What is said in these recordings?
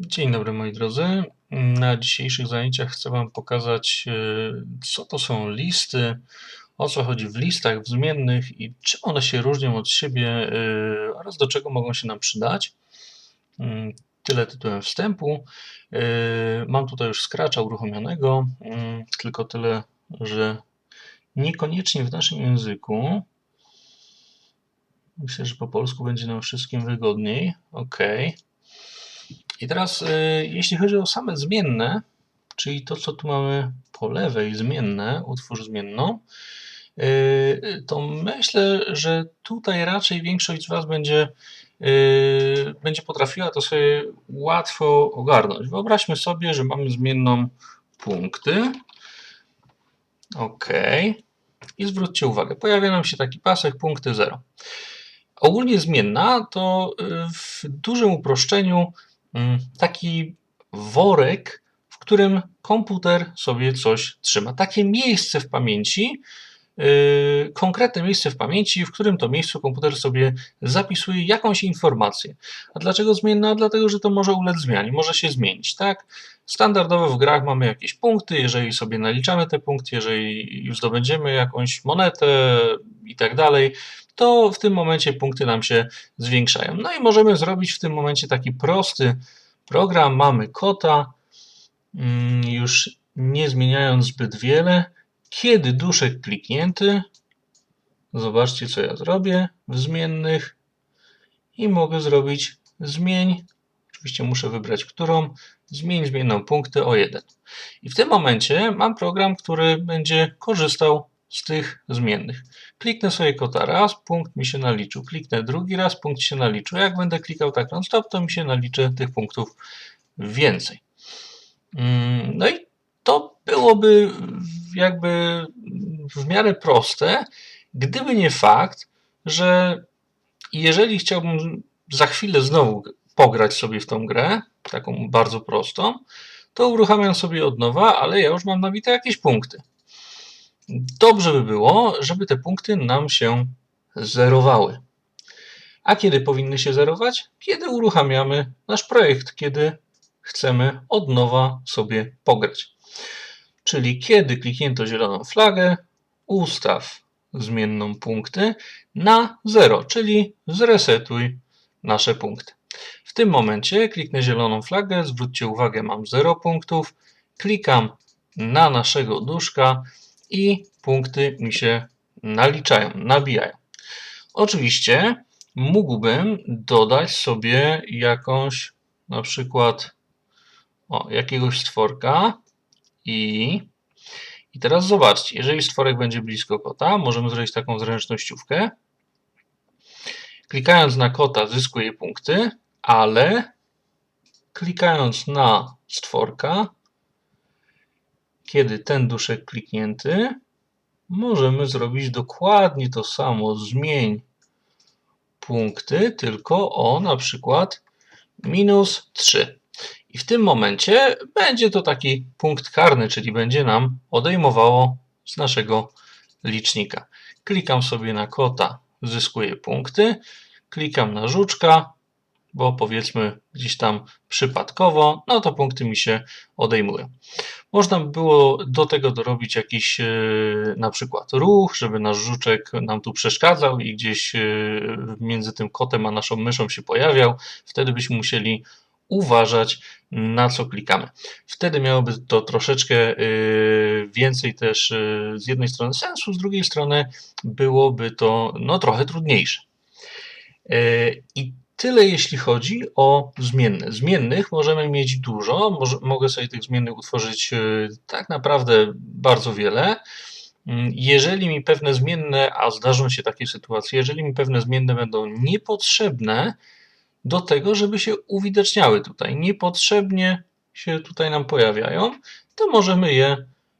Dzień dobry moi drodzy. Na dzisiejszych zajęciach chcę Wam pokazać, y, co to są listy, o co chodzi w listach wzmiennych i czym one się różnią od siebie y, oraz do czego mogą się nam przydać. Mm, Tyle tytułem wstępu. Y, Mam tutaj już Scratcha uruchomionego, tylko tyle, że niekoniecznie w naszym języku. Myślę, że po polsku będzie nam wszystkim wygodniej. OK. I teraz, y, jeśli chodzi o same zmienne, czyli to, co tu mamy po lewej, zmienne, utwórz zmienną, y, to myślę, że tutaj raczej większość z Was będzie, y, będzie potrafiła to sobie łatwo ogarnąć. Wyobraźmy sobie, że mamy zmienną punkty. OK. I zwróćcie uwagę, pojawia nam się taki pasek punkty 0. Ogólnie zmienna to w dużym uproszczeniu taki worek, w którym komputer sobie coś trzyma. Takie miejsce w pamięci, yy, konkretne miejsce w pamięci, w którym to miejscu komputer sobie zapisuje jakąś informację. A dlaczego zmienna? Dlatego, że to może ulec zmianie, może się zmienić, tak? Standardowo w grach mamy jakieś punkty, jeżeli sobie naliczamy te punkty, jeżeli już zdobędziemy jakąś monetę i tak dalej, to w tym momencie punkty nam się zwiększają. No i możemy zrobić w tym momencie taki prosty program. Mamy kota, mm, już nie zmieniając zbyt wiele. Kiedy duszek kliknięty, zobaczcie co ja zrobię w zmiennych i mogę zrobić zmień. Oczywiście muszę wybrać którą. Zmień zmienną punkty o 1. I w tym momencie mam program, który będzie korzystał z tych zmiennych. Kliknę sobie kota raz, punkt mi się naliczył. Kliknę drugi raz, punkt się naliczył. Jak będę klikał tak non stop, to mi się naliczy tych punktów więcej. Mm, no i to byłoby jakby w miarę proste, gdyby nie fakt, że jeżeli chciałbym za chwilę znowu pograć sobie w tą grę, taką bardzo prostą, to uruchamiam sobie od nowa, ale ja już mam nabite jakieś punkty. Dobrze by było, żeby te punkty nam się zerowały. A kiedy powinny się zerować? Kiedy uruchamiamy nasz projekt, kiedy chcemy od nowa sobie pograć. Czyli kiedy kliknięto zieloną flagę, ustaw zmienną punkty na 0, czyli zresetuj nasze punkty. W tym momencie kliknę zieloną flagę, zwróćcie uwagę, mam 0 punktów, klikam na naszego duszka i punkty mi się naliczają, nabijają. Oczywiście mógłbym dodać sobie jakąś, na przykład o, jakiegoś stworka i, i teraz zobaczcie, jeżeli stworek będzie blisko kota, możemy zrobić taką zręcznościówkę. Klikając na kota zyskuje punkty, ale klikając na stworka kiedy ten duszek kliknięty, możemy zrobić dokładnie to samo. Zmień punkty, tylko o na przykład minus 3. I w tym momencie będzie to taki punkt karny, czyli będzie nam odejmowało z naszego licznika. Klikam sobie na kota, zyskuję punkty. Klikam na żuczka, bo powiedzmy gdzieś tam przypadkowo, no to punkty mi się odejmują. Można by było do tego dorobić jakiś e, na przykład ruch, żeby nasz żuczek nam tu przeszkadzał i gdzieś e, między tym kotem a naszą myszą się pojawiał. Wtedy byśmy musieli uważać na co klikamy. Wtedy miałoby to troszeczkę e, więcej też z jednej strony sensu, z drugiej strony byłoby to no, trochę trudniejsze. I Tyle jeśli chodzi o zmienne. Zmiennych możemy mieć dużo, mogę sobie tych zmiennych utworzyć e, tak naprawdę bardzo wiele. Mm, jeżeli mi pewne zmienne, a zdarzą się takie sytuacje, jeżeli mi pewne zmienne będą niepotrzebne do tego, żeby się uwidaczniały tutaj, niepotrzebnie się tutaj nam pojawiają, to możemy je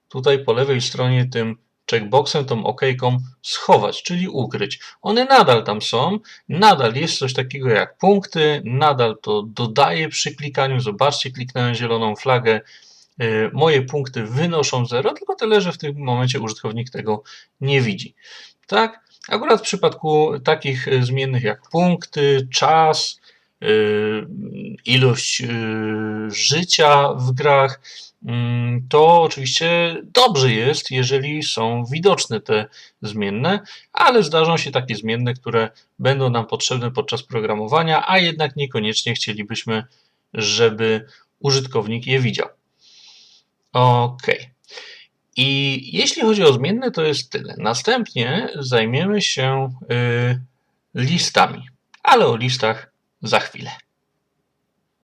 tutaj po lewej stronie tym checkboxem, tą okejką schować, czyli ukryć. One nadal tam są, nadal jest coś takiego jak punkty, nadal to dodaję przy klikaniu. Zobaczcie, kliknąłem zieloną flagę, y, moje punkty wynoszą 0, tylko tyle, że w tym momencie użytkownik tego nie widzi. Tak? Akurat w przypadku takich zmiennych jak punkty, czas, y, ilość y, życia w grach, to oczywiście dobrze jest, jeżeli są widoczne te zmienne, ale zdarzą się takie zmienne, które będą nam potrzebne podczas programowania, a jednak niekoniecznie chcielibyśmy, żeby użytkownik je widział. OK. I jeśli chodzi o zmienne, to jest tyle. Następnie zajmiemy się y, listami, ale o listach za chwilę.